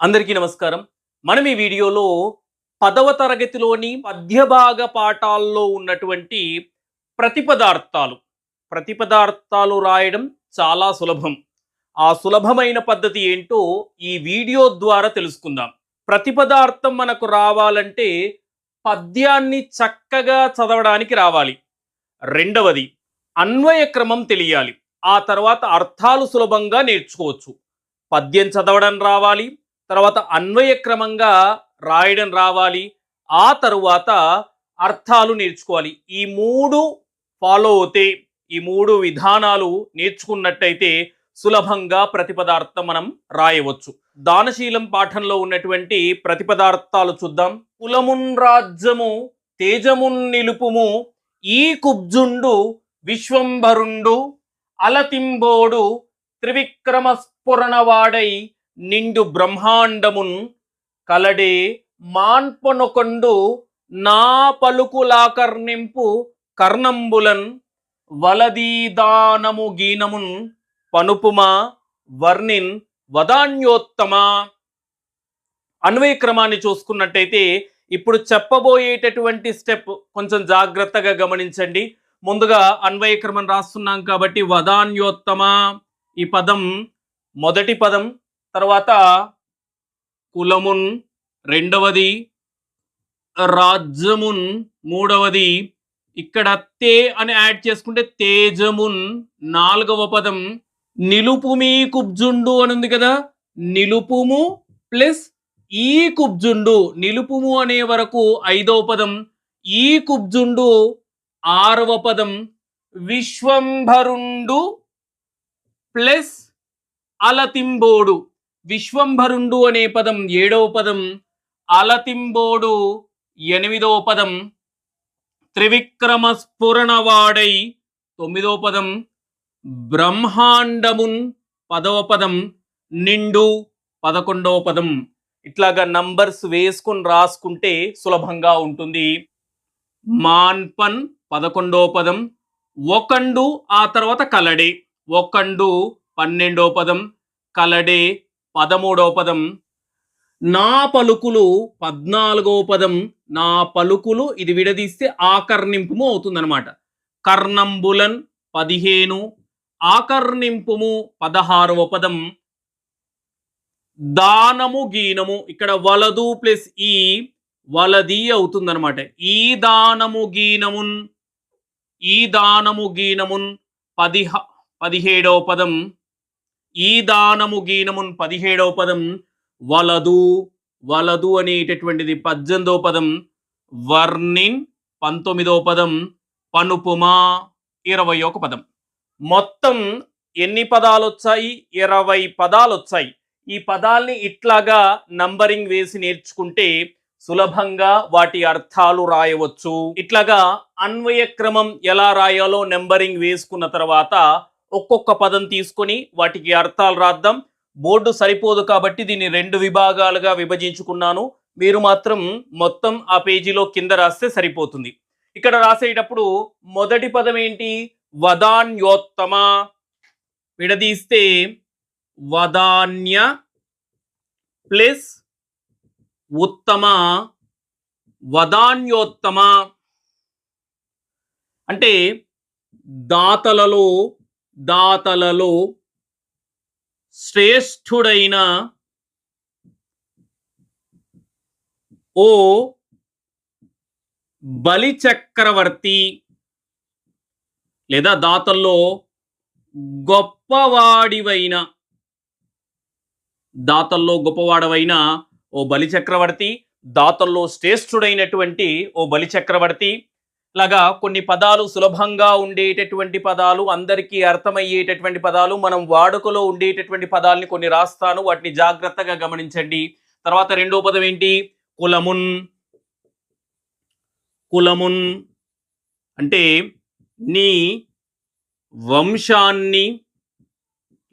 అందరికీ నమస్కారం. మనం ఈ వీడియోలో పదవ తరగతిలోని మధ్యభాగ పాఠాల్లో ఉన్నటువంటి ప్రతిపదార్థాలు ప్రతిపదార్థాలు రాయడం చాలా సులభం. ఆ సులభమైన పద్ధతి ఏంటో ఈ వీడియో ద్వారా తెలుసుకుందాం. ప్రతిపదార్థం మనకు రావాలంటే పద్యాన్ని చక్కగా చదవడానికి రావాలి. రెండవది అన్వయ క్రమం తెలియాలి. ఆ తర్వాత అర్థాలు సులభంగా నేర్చుకోవచ్చు. పద్యం చదవడం రావాలి తర్వాత అన్వయక్రమంగా రాయడం రావాలి. ఆ తరువాత అర్థాలు నేర్చుకోవాలి. ఈ మూడు ఫాలో అవుతే ఈ మూడు విధానాలు నేర్చుకున్నట్టయితే సులభంగా ప్రతిపదార్థం మనం రాయవచ్చు. దానశీలం పాఠంలో ఉన్నటువంటి ప్రతిపదార్థాలు చూద్దాం. కులమున్ రాజ్యము తేజమున్ నిలుపుము ఈ కుబ్జుండు విశ్వంభరుండు అలతింబోడు త్రివిక్రమ స్ఫురణవాడై నిండు బ్రహ్మాండమున్ కలడే మాన్పనొకండు నా పలుకులాకర్ణింపు కర్ణంబులన్ వలదీదానము గీనమున్ పనుపుమా వర్ణిన్ వదాన్యోత్తమ. అన్వయక్రమాన్ని చూసుకున్నట్టయితే ఇప్పుడు చెప్పబోయేటటువంటి స్టెప్ కొంచెం జాగ్రత్తగా గమనించండి. ముందుగా అన్వయక్రమం రాస్తున్నాం కాబట్టి వదాన్యోత్తమ ఈ పదం మొదటి పదం తర్వాత కులమున్ రెండవది రాజ్యమున్ మూడవది ఇక్కడ తే అని యాడ్ చేసుకుంటే తేజమున్ నాలుగవ పదం నిలుపుమీ కుబ్జుండు అని ఉంది కదా నిలుపుము ప్లస్ ఈ కుబ్జుండు నిలుపుము అనే వరకు ఐదవ పదం ఈ కుబ్జుండు ఆరవ పదం విశ్వంభరుండు ప్లస్ అలతింబోడు. విశ్వంభరుండు అనే పదం ఏడవ పదం అలతింబోడు ఎనిమిదవ పదం త్రివిక్రమ స్ఫురణవాడై తొమ్మిదవ పదం బ్రహ్మాండమున్ పదవ పదం నిండు పదకొండవ పదం. ఇట్లాగా నంబర్స్ వేసుకొని రాసుకుంటే సులభంగా ఉంటుంది. మాన్పన్ పదకొండవ పదం ఒకండు ఆ తర్వాత కలడే ఒకండు పన్నెండవ పదం కలడే పదమూడవ పదం. నా పలుకులు పద్నాలుగవ పదం. నా పలుకులు ఇది విడదీస్తే ఆకర్ణింపుము అవుతుందన్నమాట. కర్ణంబులన్ పదిహేను ఆకర్ణింపుము పదహారవ పదం. దానము గీనము ఇక్కడ వలదు ప్లస్ ఈ వలది అవుతుందన్నమాట. ఈ దానము గీనమున్ ఈ దానము గీనమున్ పదిహ పదిహేడవ పదం. ఈ దానము గీనమున్ పదిహేడవ పదం వలదు వలదు అనేటటువంటిది పద్దెనిమిదవ పదం వర్ణిన్ పంతొమ్మిదవ పదం పనుపుమా ఇరవై ఒక పదం. మొత్తం ఎన్ని పదాలు వచ్చాయి ఇరవై పదాలు వచ్చాయి ఈ పదాల్ని ఇట్లాగా నంబరింగ్ వేసి నేర్చుకుంటే సులభంగా వాటి అర్థాలు రాయవచ్చు. ఇట్లాగా అన్వయ క్రమం ఎలా రాయాలో నెంబరింగ్ వేసుకున్న తర్వాత ఒక్కొక్క పదం తీసుకొని వాటికి అర్థాలు రాద్దాం. బోర్డు సరిపోదు కాబట్టి దీన్ని రెండు విభాగాలుగా విభజించుకున్నాను. మీరు మాత్రం మొత్తం ఆ పేజీలో కింద రాస్తే సరిపోతుంది. ఇక్కడ రాసేటప్పుడు మొదటి పదం ఏంటి? వదాన్యోత్తమ. విడదీస్తే వదాన్య ప్లస్ ఉత్తమ. వదాన్యోత్తమ. అంటే దాతలలో దాతలలో శ్రేష్ఠుడైన ఓ బలి చక్రవర్తి లేదా దాతల్లో గొప్పవాడివైన దాతల్లో గొప్పవాడవైన ఓ బలి చక్రవర్తి దాతల్లో శ్రేష్ఠుడైనటువంటి ఓ బలి చక్రవర్తి లాగా కొన్ని పదాలు సులభంగా ఉండేటటువంటి పదాలు అందరికీ అర్థమయ్యేటటువంటి పదాలు మనం వాడుకలో ఉండేటటువంటి పదాలని కొన్ని రాస్తాను వాటిని జాగ్రత్తగా గమనించండి. తర్వాత రెండో పదం ఏంటి? కులమున్. కులమున్ అంటే నీ వంశాన్ని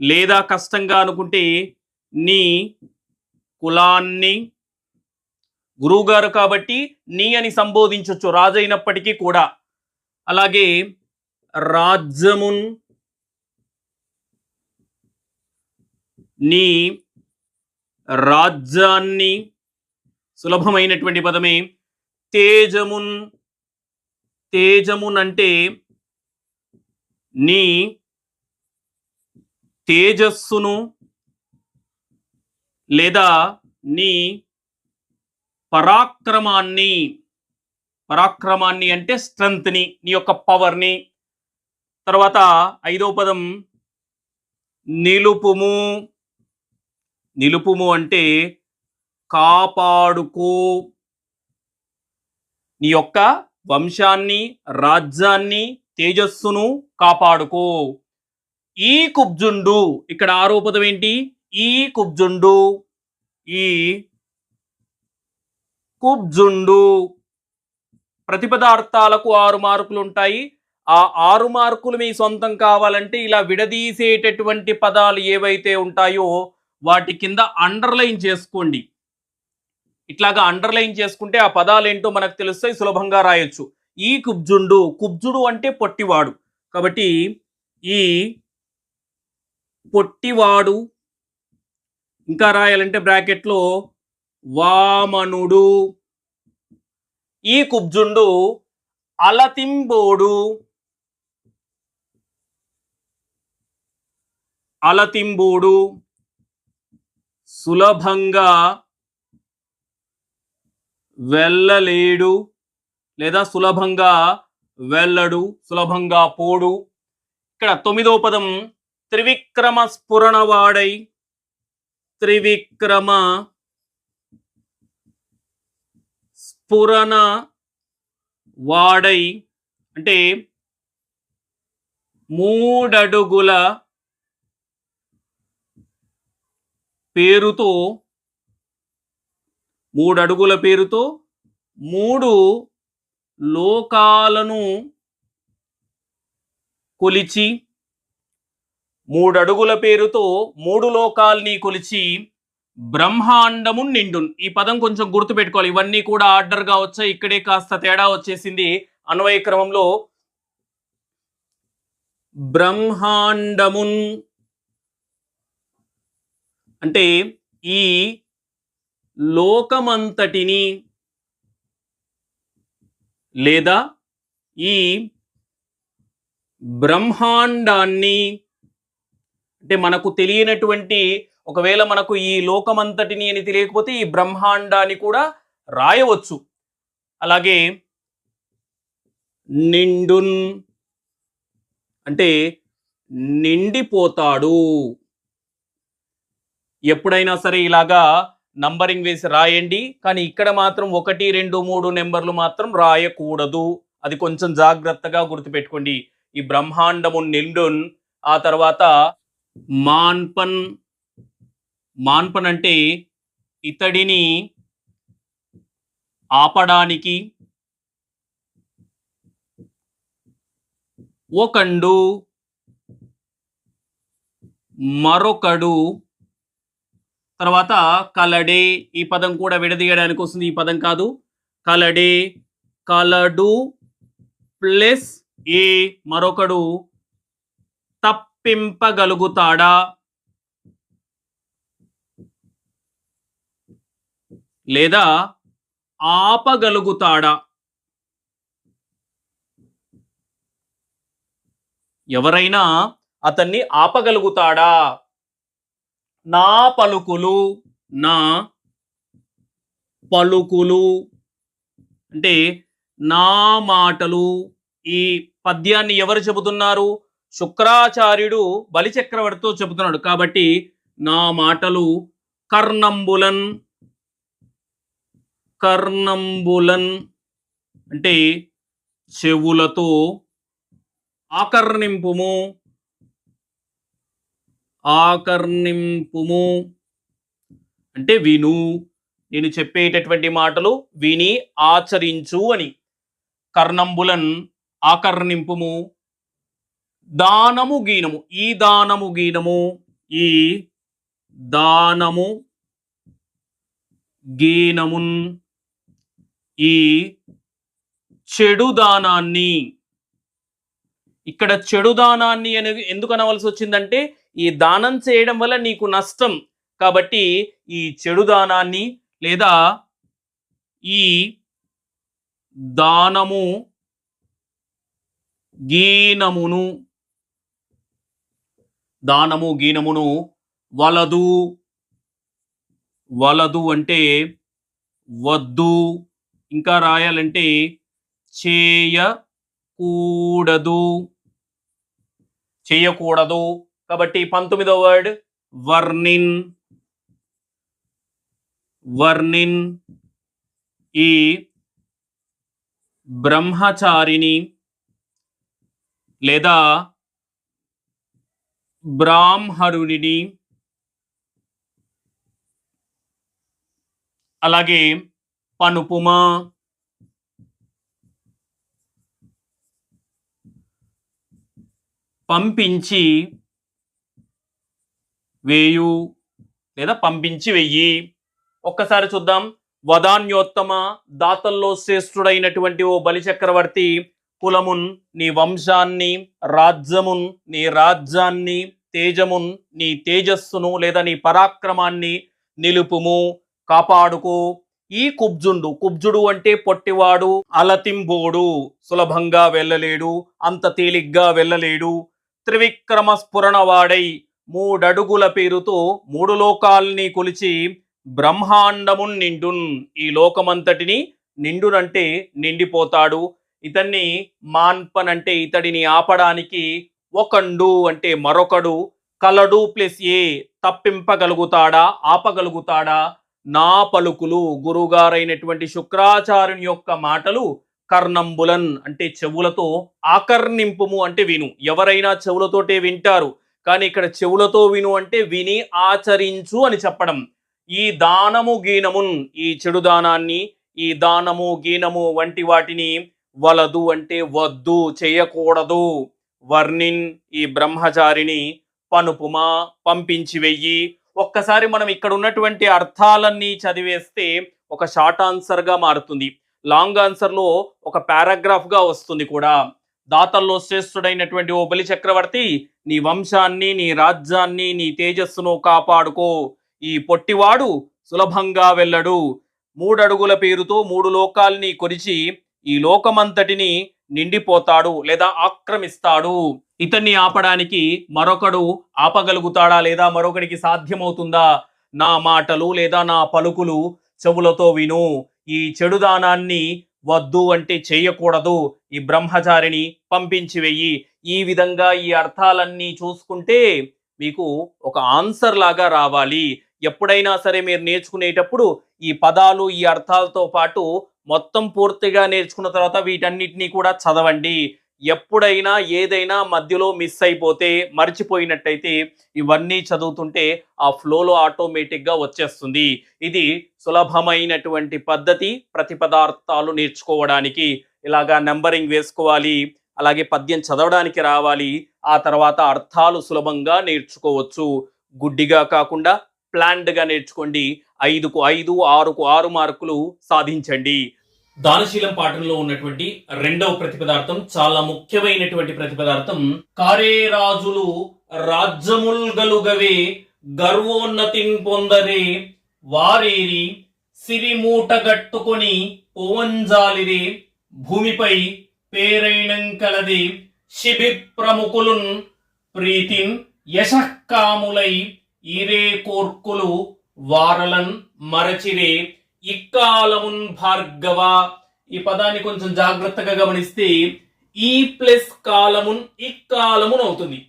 లేదా కష్టంగా అనుకుంటే నీ కులాన్ని గురువుగారు కాబట్టి నీ అని సంబోధించవచ్చు రాజైనప్పటికీ కూడా. అలాగే రాజ్యమున్ నీ రాజ్యాన్ని సులభమైనటువంటి పదమే తేజమున్ తేజమున్ అంటే నీ తేజస్సును లేదా నీ పరాక్రమాన్ని పరాక్రమాన్ని అంటే స్ట్రెంగ్త్ని నీ యొక్క పవర్ని తర్వాత ఐదో పదం నిలుపుము. నిలుపుము అంటే కాపాడుకో. నీ యొక్క వంశాన్ని రాజ్యాన్ని తేజస్సును కాపాడుకో. ఈ కుబ్జుండు ఇక్కడ ఆరో పదం ఏంటి? ఈ కుబ్జుండు ఈ కుబ్జుండు. ప్రతిపదార్థాలకు ఆరు మార్కులు ఉంటాయి ఆ ఆరు మార్కులు మీ సొంతం కావాలంటే ఇలా విడదీసేటటువంటి పదాలు ఏవైతే ఉంటాయో వాటి కింద అండర్లైన్ చేసుకోండి. ఇట్లాగా అండర్లైన్ చేసుకుంటే ఆ పదాలు ఏంటో మనకు తెలుస్తాయి సులభంగా రాయొచ్చు. ఈ కుబ్జుండు కుబ్జుడు అంటే పొట్టివాడు. కాబట్టి ఈ పొట్టివాడు ఇంకా రాయాలంటే బ్రాకెట్లో వామనుడు. ఈ కుబ్జుండు అలతింబోడు. అలతింబోడు. సులభంగా వెళ్ళలేడు లేదా సులభంగా వెళ్ళడు సులభంగా పోడు. ఇక్కడ తొమ్మిదో పదం త్రివిక్రమ స్ఫురణవాడై త్రివిక్రమ స్ఫురణ వాడై అంటే మూడడుగుల పేరుతో మూడడుగుల పేరుతో మూడు లోకాలను కొలిచి మూడడుగుల పేరుతో మూడు లోకాల్ని కొలిచి బ్రహ్మాండము నిండున్. ఈ పదం కొంచెం గుర్తు పెట్టుకోవాలి. ఇవన్నీ కూడా ఆర్డర్గా వచ్చాయి. ఇక్కడే కాస్త తేడా వచ్చేసింది అన్వయ క్రమంలో. బ్రహ్మాండమున్ అంటే ఈ లోకమంతటిని లేదా ఈ బ్రహ్మాండాన్ని అంటే మనకు తెలియనటువంటి ఒకవేళ మనకు ఈ లోకమంతటిని అని తెలియకపోతే ఈ బ్రహ్మాండాన్ని కూడా రాయవచ్చు. అలాగే నిండున్ అంటే నిండిపోతాడు. ఎప్పుడైనా సరే ఇలాగా నంబరింగ్ వేసి రాయండి కానీ ఇక్కడ మాత్రం ఒకటి రెండు మూడు నెంబర్లు మాత్రం రాయకూడదు. అది కొంచెం జాగ్రత్తగా గుర్తుపెట్టుకోండి. ఈ బ్రహ్మాండము నిండున్ ఆ తర్వాత మాన్పన్ మాన్పన్ అంటే ఇతడిని ఆపడానికి ఒకండు మరొకడు తర్వాత కలడే ఈ పదం కూడా విడదీయడానికి వస్తుంది. ఈ పదం కాదు. కలడే కలడు ప్లస్ ఏ మరొకడు తప్పింపగలుగుతాడా? లేదా ఆపగలుగుతాడా? ఎవరైనా అతన్ని ఆపగలుగుతాడా? నా పలుకులు నా పలుకులు. అంటే నా మాటలు ఈ పద్యాన్ని ఎవరు చెబుతున్నారు? శుక్రాచార్యుడు బలిచక్రవర్తితో చెబుతున్నాడు. కాబట్టి నా మాటలు కర్ణంబులన్ కర్ణంబులన్ అంటే చెవులతో ఆకర్ణింపుము. ఆకర్ణింపుము. అంటే విను నేను చెప్పేటటువంటి మాటలు విని ఆచరించు అని. కర్ణంబులన్ ఆకర్ణింపుము. దానము గీనము. ఈ దానము గీనము ఈ దానము గీనమున్ ఈ చెడు దానాన్ని. ఇక్కడ చెడు దానాన్ని అనేది ఎందుకు అనవలసి వచ్చిందంటే ఈ దానం చేయడం వల్ల నీకు నష్టం. కాబట్టి ఈ చెడు దానాన్ని లేదా ఈ దానము గీనమును దానము గీనమును వలదు. వలదు అంటే వద్దు. ఇంకా రాయాలంటే చేయకూడదు. చేయకూడదు. కాబట్టి పంతొమ్మిదో వర్డ్ వర్ణిన్. వర్ణిన్ ఈ బ్రహ్మచారిని లేదా బ్రాహ్మరుని అలాగే పనుపుమా పంపించి వేయు లేదా పంపించి వెయ్యి ఒక్కసారి చూద్దాం. వదాన్యోత్తమ దాతల్లో శ్రేష్ఠుడైనటువంటి ఓ బలిచక్రవర్తి కులమున్ నీ వంశాన్ని రాజ్యమున్ నీ రాజ్యాన్ని తేజమున్ నీ తేజస్సును లేదా నీ పరాక్రమాన్ని నిలుపుము కాపాడుకో ఈ కుబ్జుండు. కుబ్జుడు అంటే పొట్టివాడు అలతింబోడు సులభంగా వెళ్ళలేడు అంత తేలిగ్గా వెళ్ళలేడు త్రివిక్రమ స్ఫురణవాడై మూడడుగుల పేరుతో మూడు లోకాల్ని కొలిచి బ్రహ్మాండమున్ నిండున్. ఈ లోకమంతటిని నిండునంటే నిండిపోతాడు. ఇతన్ని మాన్పన్ అంటే ఇతడిని ఆపడానికి ఒకండు అంటే మరొకడు. కలడు ప్లస్ ఏ తప్పింపగలుగుతాడా ఆపగలుగుతాడా? నా పలుకులు గురుగారైనటువంటి శుక్రాచార్యుని యొక్క మాటలు కర్ణంబులన్ అంటే చెవులతో ఆకర్ణింపుము అంటే విను. ఎవరైనా చెవులతోటే వింటారు కానీ ఇక్కడ చెవులతో విను అంటే విని ఆచరించు అని చెప్పడం. ఈ దానము గీనమున్ ఈ చెడు దానాన్ని ఈ దానము గీనము వంటి వాటిని వలదు అంటే వద్దు చేయకూడదు. వర్ణిన్ ఈ బ్రహ్మచారిని పనుపుమా పంపించి వెయ్యి ఒక్కసారి మనం ఇక్కడ ఉన్నటువంటి అర్థాలన్నీ చదివేస్తే ఒక షార్ట్ ఆన్సర్గా మారుతుంది. లాంగ్ ఆన్సర్లో ఒక పారాగ్రాఫ్గా వస్తుంది కూడా. దాతల్లో శ్రేష్ఠుడైనటువంటి ఓ బలి చక్రవర్తి నీ వంశాన్ని నీ రాజ్యాన్ని నీ తేజస్సును కాపాడుకో. ఈ పొట్టివాడు సులభంగా వెళ్ళడు. మూడడుగుల పేరుతో మూడు లోకాల్ని కొరిచి ఈ లోకమంతటిని నిండిపోతాడు లేదా ఆక్రమిస్తాడు. ఇతన్ని ఆపడానికి మరొకడు ఆపగలుగుతాడా లేదా మరొకడికి సాధ్యమవుతుందా? నా మాటలు లేదా నా పలుకులు చెవులతో విను. ఈ చెడుదానాన్ని వద్దు అంటే చేయకూడదు. ఈ బ్రహ్మచారిని పంపించి వెయ్యి. ఈ విధంగా ఈ అర్థాలన్నీ చూసుకుంటే మీకు ఒక ఆన్సర్ లాగా రావాలి. ఎప్పుడైనా సరే మీరు నేర్చుకునేటప్పుడు ఈ పదాలు ఈ అర్థాలతో పాటు మొత్తం పూర్తిగా నేర్చుకున్న తర్వాత వీటన్నిటినీ కూడా చదవండి. ఎప్పుడైనా ఏదైనా మధ్యలో మిస్ అయిపోతే మర్చిపోయినట్టయితే ఇవన్నీ చదువుతుంటే ఆ ఫ్లోలో ఆటోమేటిక్గా వచ్చేస్తుంది. ఇది సులభమైనటువంటి పద్ధతి. ప్రతి పదార్థాలు నేర్చుకోవడానికి ఇలాగా నెంబరింగ్ వేసుకోవాలి అలాగే పద్యం చదవడానికి రావాలి ఆ తర్వాత అర్థాలు సులభంగా నేర్చుకోవచ్చు. గుడ్డిగా కాకుండా ప్లాన్డ్గా నేర్చుకోండి. ఐదుకు ఐదు ఆరుకు ఆరు మార్కులు సాధించండి. దానశీలం పాఠంలో ఉన్నటువంటి రెండవ ప్రతిపదార్థం చాలా ముఖ్యమైనటువంటి ప్రతిపదార్థం కారేరాజులు రాజ్యముల్ గలుగవే గర్వోన్నతిన్ పొందరే వారేరి సిరిమూటగట్టుకొని పోవంజాలిరే భూమిపై పేరైనం కలది శిబి ప్రముఖులున్ ప్రీతిన్ యశకాములై ఇరే కోర్కులు వారలన్ మరచిరే ఇక్కాలమున్ భార్గవ. ఈ పదాన్ని కొంచెం జాగ్రత్తగా గమనిస్తే ఈ ప్లస్ కాలమున్ ఇక్కాలమున్ అవుతుంది.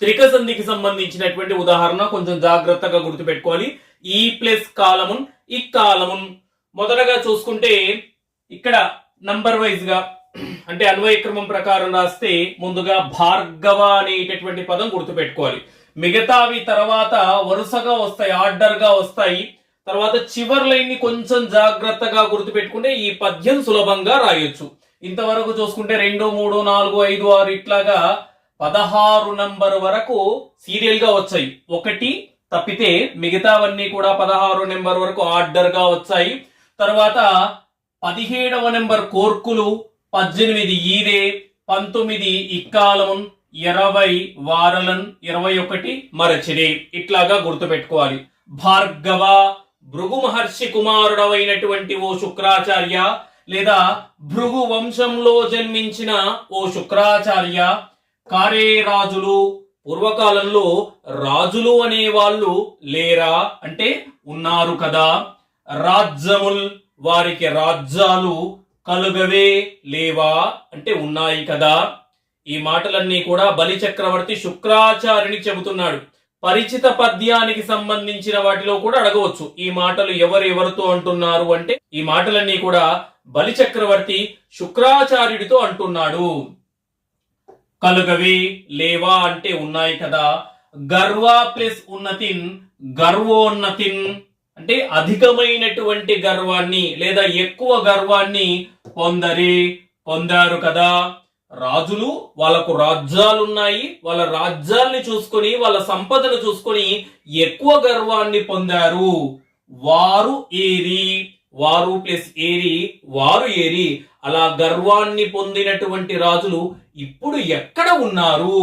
త్రిక సంధికి సంబంధించినటువంటి ఉదాహరణ కొంచెం జాగ్రత్తగా గుర్తుపెట్టుకోవాలి. ఈ ప్లస్ కాలమున్ ఇక్కాలమున్. మొదటగా చూసుకుంటే ఇక్కడ నంబర్ వైజ్గా అంటే అన్వయక్రమం ప్రకారం రాస్తే ముందుగా భార్గవ అనేటటువంటి పదం గుర్తుపెట్టుకోవాలి. మిగతావి తర్వాత వరుసగా వస్తాయి ఆర్డర్గా వస్తాయి. తర్వాత చివరి లైన్ని కొంచెం జాగ్రత్తగా గుర్తుపెట్టుకుంటే ఈ పద్యం సులభంగా రాయొచ్చు. ఇంతవరకు చూసుకుంటే రెండు మూడు నాలుగు ఐదు ఆరు ఇట్లాగా పదహారు నంబర్ వరకు సీరియల్గా వచ్చాయి. ఒకటి తప్పితే మిగతావన్నీ కూడా పదహారు నెంబర్ వరకు ఆర్డర్గా వచ్చాయి. తర్వాత పదిహేడవ నెంబర్ కోర్కులు పద్దెనిమిది ఈరే పంతొమ్మిది ఇక్కాలం ఇరవై వారలన్ ఇరవై ఒకటి మరచిరే ఇట్లాగా గుర్తుపెట్టుకోవాలి. భార్గవ భృగు మహర్షి కుమారుడవైనటువంటి ఓ శుక్రాచార్య లేదా భృగు వంశంలో జన్మించిన ఓ శుక్రాచార్య కారే రాజులు పూర్వకాలంలో రాజులు అనే వాళ్ళు లేరా? అంటే ఉన్నారు కదా. రాజ్యముల్ వారికి రాజ్యాలు కలుగవే లేవా? అంటే ఉన్నాయి కదా. ఈ మాటలన్నీ కూడా బలి చక్రవర్తి శుక్రాచార్యుని చెబుతున్నాడు. పరిచిత పద్యానికి సంబంధించిన వాటిలో కూడా అడగవచ్చు. ఈ మాటలు ఎవరు ఎవరితో అంటున్నారు అంటే ఈ మాటలన్నీ కూడా బలిచక్రవర్తి శుక్రాచార్యుడితో అంటున్నాడు. కలుగవి లేవా అంటే ఉన్నాయి కదా. గర్వ ప్లస్ ఉన్నతిన్ గర్వోన్నతిన్ అంటే అధికమైనటువంటి గర్వాన్ని లేదా ఎక్కువ గర్వాన్ని పొందరి పొందారు కదా. రాజులు వాళ్ళకు రాజ్యాలు ఉన్నాయి వాళ్ళ రాజ్యాల్ని చూసుకొని వాళ్ళ సంపదను చూసుకొని ఎక్కువ గర్వాన్ని పొందారు. వారు ఏరి వారు ప్లస్ ఏరి వారు ఏరి. అలా గర్వాన్ని పొందినటువంటి రాజులు ఇప్పుడు ఎక్కడ ఉన్నారు?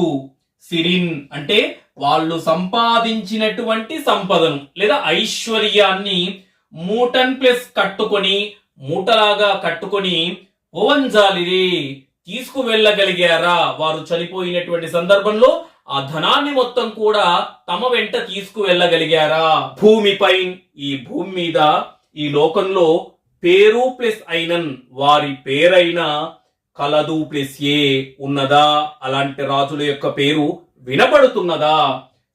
సిరిన్ అంటే వాళ్ళు సంపాదించినటువంటి సంపదను లేదా ఐశ్వర్యాన్ని మూటన్ ప్లస్ కట్టుకొని మూటలాగా కట్టుకొని ఓవంజాలిరి తీసుకువెళ్ళగలిగారా? వారు చనిపోయినటువంటి సందర్భంలో ఆ ధనాన్ని మొత్తం కూడా తమ వెంట తీసుకువెళ్ళగలిగారా? భూమిపై ఈ భూమి మీద ఈ లోకంలో పేరు ప్లస్ అయినన్ వారి పేరైన కలదు ప్లస్ ఏ ఉన్నదా? అలాంటి రాజుల యొక్క పేరు వినపడుతున్నదా?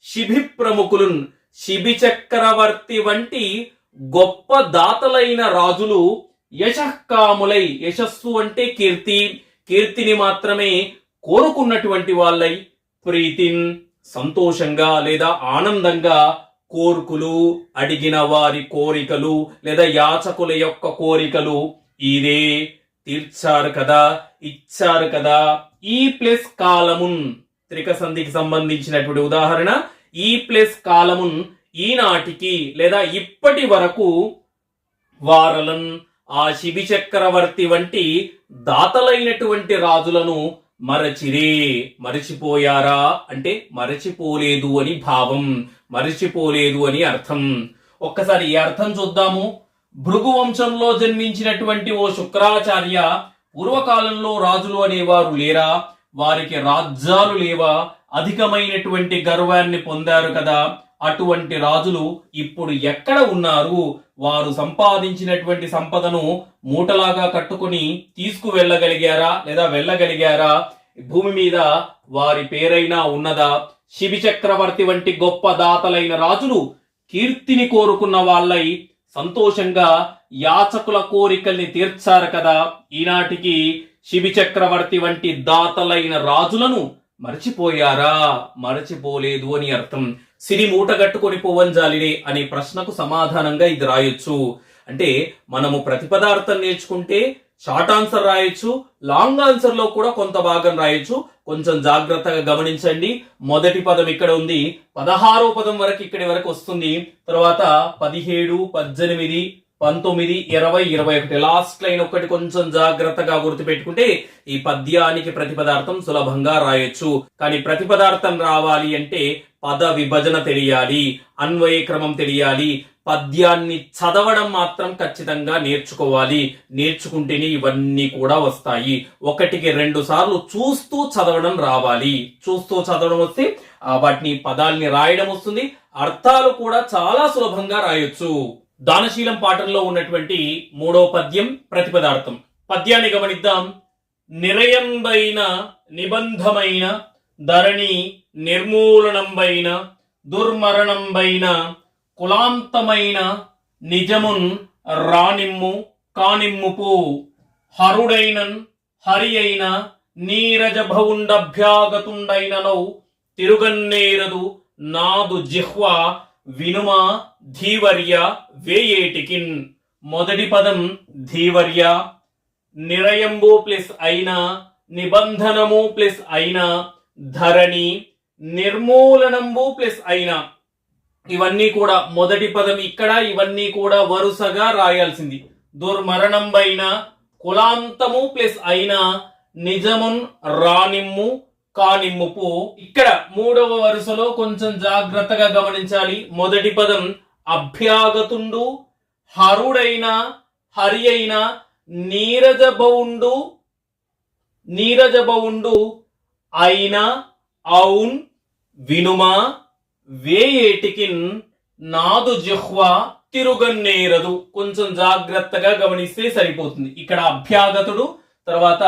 శిబి ప్రముఖులు శిబి చక్రవర్తి వంటి గొప్ప దాతలైన రాజులు యశకాములై యశస్సు అంటే కీర్తి కీర్తిని మాత్రమే కోరుకున్నటువంటి వాళ్ళై ప్రీతిన్ సంతోషంగా లేదా ఆనందంగా కోరుకులు అడిగిన వారి కోరికలు లేదా యాచకుల యొక్క కోరికలు ఇదే తీర్చారు కదా ఇచ్చారు కదా. ఈ ప్లస్ కాలమున్ త్రిక సంధికి సంబంధించినటువంటి ఉదాహరణ ఈ ప్లస్ కాలమున్ ఈనాటికి లేదా ఇప్పటి వరకు వారలన్ ఆ శిబి చక్రవర్తి వంటి దాతలైనటువంటి రాజులను మరచిరే. మరచిపోయారా? అంటే మరచిపోలేదు అని భావం మరచిపోలేదు అని అర్థం. ఒక్కసారి ఈ అర్థం చూద్దాము. భృగు వంశంలో జన్మించినటువంటి ఓ శుక్రాచార్య పూర్వకాలంలో రాజులు అనేవారు లేరా? వారికి రాజ్యాలు లేవా? అధికమైనటువంటి గర్వాన్ని పొందారు కదా. అటువంటి రాజులు ఇప్పుడు ఎక్కడ ఉన్నారు? వారు సంపాదించినటువంటి సంపదను మూటలాగా కట్టుకుని తీసుకువెళ్ళగలిగారా లేదా వెళ్ళగలిగారా? భూమి మీద వారి పేరైనా ఉన్నదా? శిబి చక్రవర్తి వంటి గొప్ప దాతలైన రాజులు కీర్తిని కోరుకున్న వాళ్ళై సంతోషంగా యాచకుల కోరికల్ని తీర్చారు కదా. ఈనాటికి శిబి చక్రవర్తి వంటి దాతలైన రాజులను మరచిపోయారా? మరచిపోలేదు అని అర్థం. సిరి మూటగట్టుకొని పోవంజాలినే అనే ప్రశ్నకు సమాధానంగా ఇది రాయొచ్చు. అంటే మనము ప్రతి పదార్థం నేర్చుకుంటే షార్ట్ ఆన్సర్ రాయొచ్చు లాంగ్ ఆన్సర్లో కూడా కొంత భాగం రాయొచ్చు. కొంచెం జాగ్రత్తగా గమనించండి. మొదటి పదం ఇక్కడ ఉంది పదహారో పదం వరకు ఇక్కడి వరకు వస్తుంది. తర్వాత పదిహేడు పద్దెనిమిది పంతొమ్మిది ఇరవై ఇరవై ఒకటి. లాస్ట్ లైన్ ఒకటి కొంచెం జాగ్రత్తగా గుర్తుపెట్టుకుంటే ఈ పద్యానికి ప్రతిపదార్థం సులభంగా రాయొచ్చు. కానీ ప్రతిపదార్థం రావాలి అంటే పద విభజన తెలియాలి అన్వయ క్రమం తెలియాలి పద్యాన్ని చదవడం మాత్రం ఖచ్చితంగా నేర్చుకోవాలి. నేర్చుకుంటేనే ఇవన్నీ కూడా వస్తాయి. ఒకటికి రెండు సార్లు చూస్తూ చదవడం రావాలి. చూస్తూ చదవడం వస్తే వాటిని పదాల్ని రాయడం వస్తుంది. అర్థాలు కూడా చాలా సులభంగా రాయొచ్చు. దానశీలం పాఠంలో ఉన్నటువంటి మూడో పద్యం ప్రతిపదార్థం. పద్యాన్ని గమనిద్దాం. నిరయంబైన నిబంధమైన ధరణి నిర్మూలనంబైన దుర్మరణంబైన కులాంతమైన నిజమున్ రానిమ్ము కానిమ్ముపు. హరుడైనన్ హరి అయిన నీరజభవుండభ్యాగతుండైననౌ తిరుగన్నేరదు నాదు జిహ్వ వినుమ ధీవర్య వేయేటికిన్ మొదటి పదం ధీవర్య నిరయంబు ప్లస్ అయిన నిబంధనము ప్లస్ అయిన ధరణి నిర్మూలనంబు ప్లస్ అయిన. ఇవన్నీ కూడా మొదటి పదం ఇక్కడ ఇవన్నీ కూడా వరుసగా రాయాల్సింది. దుర్మరణంబైన కులాంతము ప్లస్ అయిన నిజమున్ రానిమ్ము కానిమ్ముపు. ఇక్కడ మూడవ వరుసలో కొంచెం జాగ్రత్తగా గమనించాలి. మొదటి పదం అభ్యాగతుండు హరుడైన హరి అయిన నీరజబౌండు నీరజబౌండు అయిన ఔన్ వినుమా వేయేటికిన్ నాదు జిహ్వ తిరుగన్నేరదు. కొంచెం జాగ్రత్తగా గమనిస్తే సరిపోతుంది. ఇక్కడ అభ్యాగతుడు తర్వాత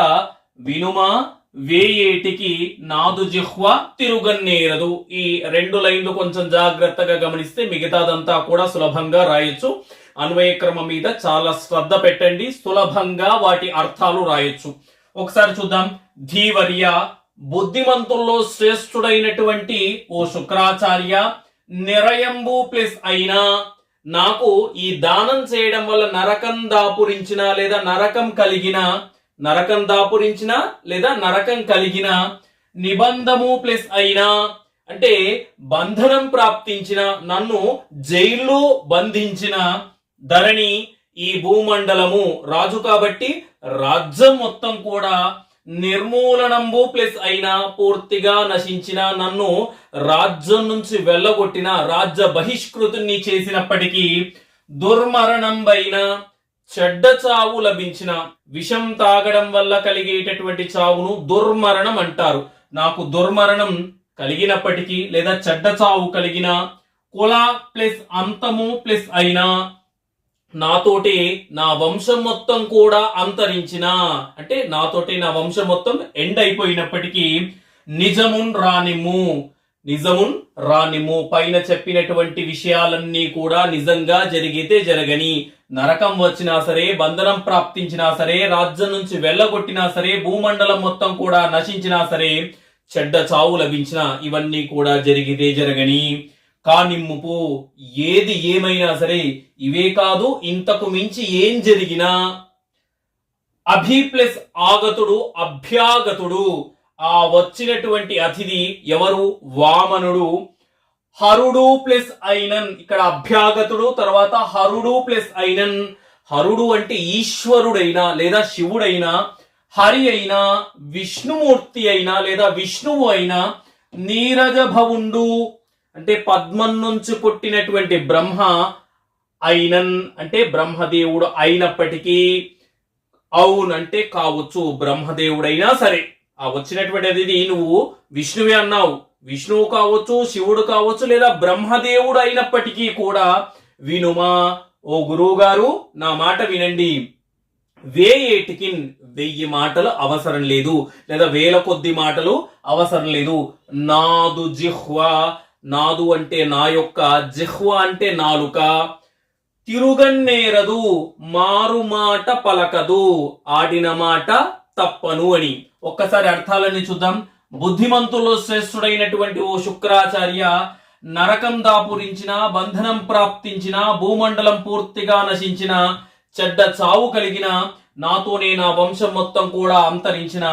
వినుమా వేయేటికి నాదు జిహ్వ తిరుగన్నేరదు. ఈ రెండు లైన్లు కొంచెం జాగ్రత్తగా గమనిస్తే మిగతాదంతా కూడా సులభంగా రాయొచ్చు. అన్వయక్రమం మీద చాలా శ్రద్ధ పెట్టండి. సులభంగా వాటి అర్థాలు రాయొచ్చు. ఒకసారి చూద్దాం. ధీవర్య బుద్ధిమంతుల్లో శ్రేష్ఠుడైనటువంటి ఓ శుక్రాచార్య నిరయంబు ప్లస్ అయినా నాకు ఈ దానం చేయడం వల్ల నరకం దాపురించిన లేదా నరకం కలిగిన నరకం దాపురించిన లేదా నరకం కలిగిన నిబంధము ప్లస్ అయినా అంటే బంధనం ప్రాప్తించిన నన్ను జైల్లో బంధించిన ధరణి ఈ భూమండలము రాజు కాబట్టి రాజ్యం మొత్తం కూడా నిర్మూలనంబు ప్లస్ అయినా పూర్తిగా నశించిన నన్ను రాజ్యం నుంచి వెళ్ళగొట్టిన రాజ్య బహిష్కృతుని చేసినప్పటికీ దుర్మరణం అయినా చెడ్డ చావు లభించిన విషం తాగడం వల్ల కలిగేటటువంటి చావును దుర్మరణం అంటారు. నాకు దుర్మరణం కలిగినప్పటికీ లేదా చెడ్డ చావు కలిగిన కుల ప్లస్ అంతము ప్లస్ అయినా నాతోటి నా వంశం మొత్తం కూడా అంతరించిన. అంటే నాతోటి నా వంశం మొత్తం ఎండ్ అయిపోయినప్పటికీ నిజమున్ రానిము నిజమున్ రానిము పైన చెప్పినటువంటి విషయాలన్నీ కూడా నిజంగా జరిగితే జరగని నరకం వచ్చినా సరే బంధనం ప్రాప్తించినా సరే రాజ్యం నుంచి వెళ్ళగొట్టినా సరే భూమండలం మొత్తం కూడా నశించినా సరే చెడ్డ చావు లభించిన ఇవన్నీ కూడా జరిగితే జరగని. కానిమ్ముపు ఏది ఏమైనా సరే ఇవే కాదు ఇంతకు మించి ఏం జరిగినా అభి ప్లస్ ఆగతుడు అభ్యాగతుడు. ఆ వచ్చినటువంటి అతిథి ఎవరు? వామనుడు. హరుడు ప్లస్ ఐనన్. ఇక్కడ అభ్యాగతుడు తర్వాత హరుడు ప్లస్ ఐనన్. హరుడు అంటే ఈశ్వరుడైనా లేదా శివుడైనా హరి అయినా విష్ణుమూర్తి అయినా లేదా విష్ణువు అయినా నీరజభవుండు. అంటే పద్మం నుంచి పుట్టినటువంటి బ్రహ్మ అయినన్ అంటే బ్రహ్మదేవుడు అయినప్పటికీ అవును అంటే కావచ్చు. బ్రహ్మదేవుడైనా సరే. ఆ వచ్చినటువంటి అది నువ్వు విష్ణువే అన్నావు. విష్ణువు కావచ్చు శివుడు కావచ్చు లేదా బ్రహ్మదేవుడు అయినప్పటికీ కూడా వినుమా ఓ గురువు గారు నా మాట వినండి. వేయేటికిన్ వెయ్యి మాటలు అవసరం లేదు లేదా వేల కొద్ది మాటలు అవసరం లేదు. నాదు జిహ్వా నాదు అంటే నా యొక్క జిహ్వా అంటే నాలుక. తిరుగన్నేరదు మారు మాట పలకదు ఆడిన మాట తప్పను అని. ఒక్కసారి అర్థాలని చూద్దాం. బుద్ధిమంతుల్లో శ్రేష్ఠుడైనటువంటి ఓ శుక్రాచార్య నరకం దాపురించిన బంధనం ప్రాప్తించిన భూమండలం పూర్తిగా నశించిన చెడ్డ చావు కలిగిన నాతోనే నా వంశం మొత్తం కూడా అంతరించిన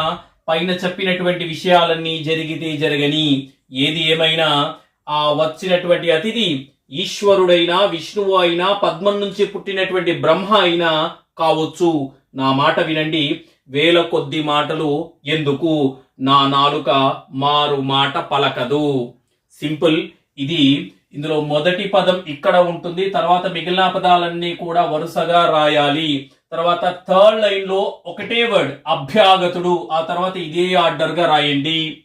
పైన చెప్పినటువంటి విషయాలన్నీ జరిగితే జరగని ఏది ఏమైనా ఆ వచ్చినటువంటి అతిథి ఈశ్వరుడైనా విష్ణువు అయినా పద్మం నుంచి పుట్టినటువంటి బ్రహ్మ అయినా కావచ్చు. నా మాట వినండి వేల కొద్ది మాటలు ఎందుకు? నా నాలుక మారు మాట పలకదు. సింపుల్. ఇది ఇందులో మొదటి పదం ఇక్కడ ఉంటుంది. తర్వాత మిగిలిన పదాలన్నీ కూడా వరుసగా రాయాలి. తర్వాత థర్డ్ లైన్లో ఒకటే వర్డ్ అభ్యాగతుడు. ఆ తర్వాత ఇదే ఆర్డర్గా రాయండి.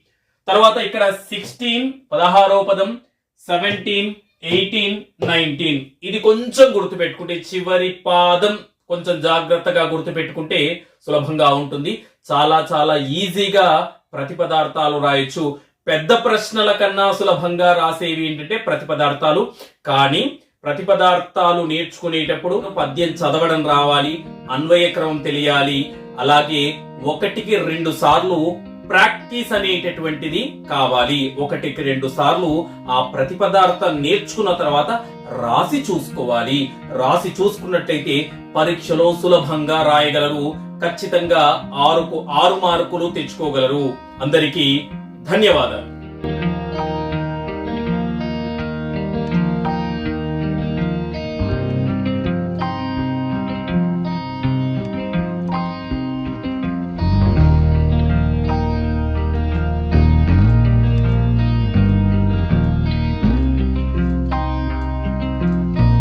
తర్వాత ఇక్కడ సిక్స్టీన్ పదహారో పదం సెవెంటీన్ ఎయిటీన్ నైన్టీన్. ఇది కొంచెం గుర్తుపెట్టుకుంటే చివరి పాదం కొంచెం జాగ్రత్తగా గుర్తుపెట్టుకుంటే సులభంగా ఉంటుంది. చాలా చాలా ఈజీగా ప్రతిపదార్థాలు రాయొచ్చు. పెద్ద ప్రశ్నల కన్నా సులభంగా రాసేవి ఏంటంటే ప్రతిపదార్థాలు. కానీ ప్రతిపదార్థాలు నేర్చుకునేటప్పుడు పద్యం చదవడం రావాలి అన్వయ క్రమం తెలియాలి. అలాగే ఒకటికి రెండు సార్లు ప్రాక్టీస్ అనేటటువంటిది కావాలి. ఒకటికి రెండు సార్లు ఆ ప్రతిపదార్థం నేర్చుకున్న తర్వాత రాసి చూసుకోవాలి. రాసి చూసుకున్నట్టయితే పరీక్షలో సులభంగా రాయగలరు. ఖచ్చితంగా ఆరుకు ఆరు మార్కులు తెచ్చుకోగలరు. అందరికీ ధన్యవాదాలు.